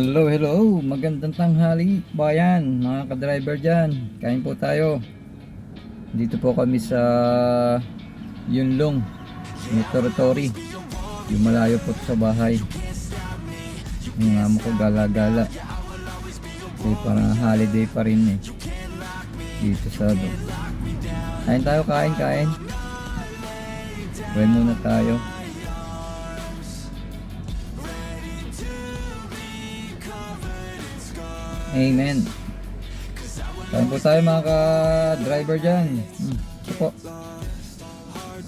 Hello, hello. Magandang tanghali, bayan, mga ka-driver dyan. Kain po tayo. Dito po kami sa Yunlong, may territory. Yung malayo po sa bahay. Yung amo ko gala-gala. Kasi parang holiday pa rin eh. Dito sa do. Kain tayo, kain, kain. Kain muna tayo. Amen. Kain po tayo mga ka-driver dyan. Hmm, ito po.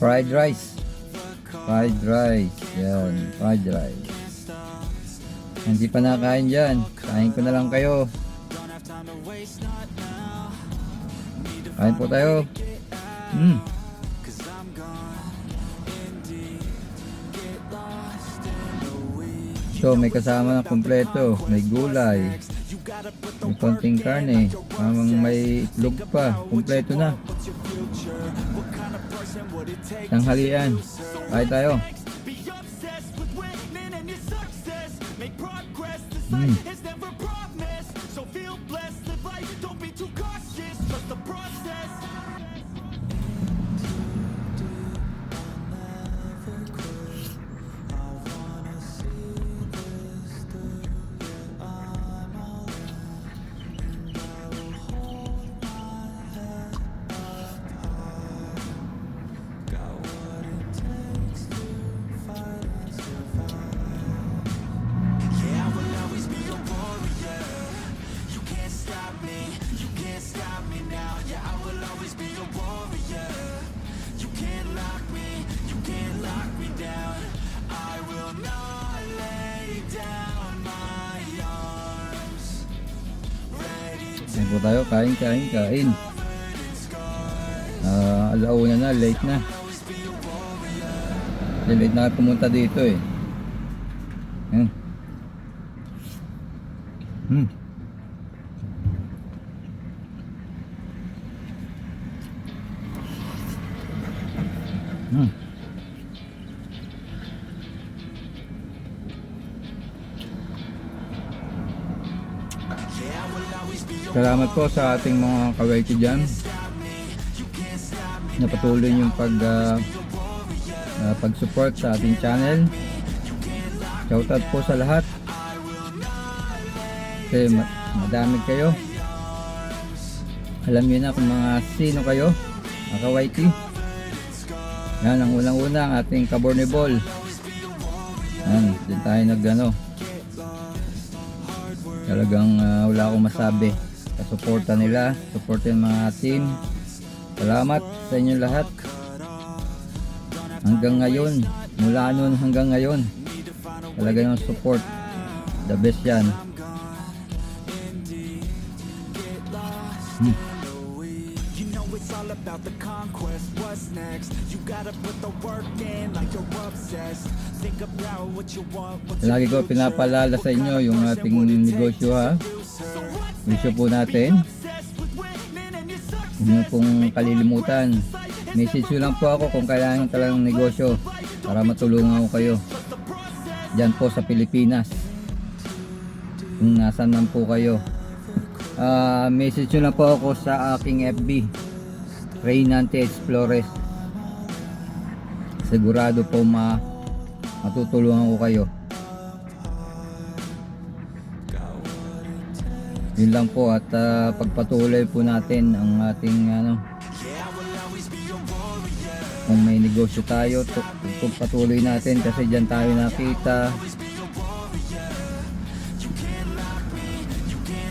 Fried rice. Fried rice. Yan, fried rice. Hindi pa nakain dyan. Kain ko na lang kayo. Kain po tayo. Hmm. So, may kasama na kompleto. May gulay. May konting karne. Parang may itlog pa. Kompleto na. Tanghalian. Kain tayo. Mm. Po tayo. Kain, kain, kain. Ah, alauna na. Late na. Late na pumunta dito eh. Yan. Hmm. Hmm. Salamat po sa ating mga kawaiti dyan na patuloy yung pag ah, ah, pag-support sa ating channel. Shoutout po sa lahat. Kasi ma- madami kayo. Alam niyo na kung mga sino kayo, mga kawaiti. Yan ang unang-una ang ating Cabornebol. Yan, dyan tayo nag ano. Talagang ah, wala akong masabi. Kasuporta nila, support yung mga team. Salamat sa inyo lahat. Hanggang ngayon, mula noon hanggang ngayon, talaga yung support. The best yan. Hmm. Next? You gotta put the work in like you're obsessed. Think about what you want. Lagi ko pinapalala sa inyo yung ating negosyo ha. Negosyo po natin. Huwag niyo pong kalilimutan. Message nyo lang po ako kung kailangan talagang negosyo para matulungan ko kayo. Diyan po sa Pilipinas. Kung nasan man po kayo. Ah, message nyo lang po ako sa aking FB. Reynante Explores. Sigurado po ma matutulungan ko kayo. Yun lang po at ah, pagpatuloy po natin ang ating ano kung may negosyo tayo tu- tu- patuloy natin kasi dyan tayo nakita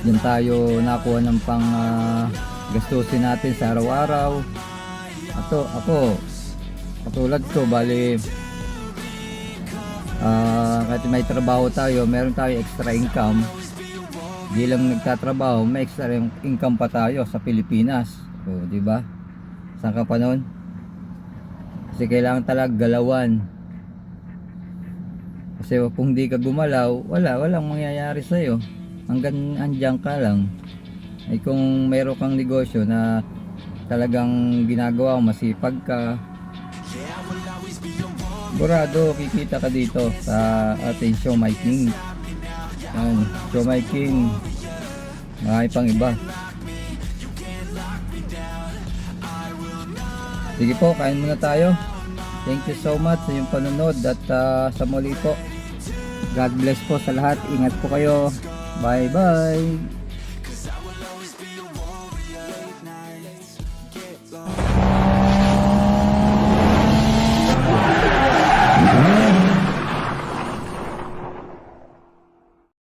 dyan tayo nakuha ng pang ah, gastusin natin sa araw-araw ato ako katulad ko bali ah kahit may trabaho tayo meron tayo extra income. Di lang nagtatrabaho may extra income pa tayo sa Pilipinas. O di ba? Saan ka pa noon kasi kailangan talaga galawan. Kasi kung di ka gumalaw wala walang mangyayari sa iyo hanggang andyan ka lang. Ay kung mayroon kang negosyo na talagang ginagawa masipag ka Sigurado kikita ka dito sa ating show making. Yan, Jomai King. Marami pang iba. Sige po, kain muna tayo. Thank you so much sa iyong panonood at ah, sa muli po. God bless po sa lahat. Ingat po kayo. Bye bye.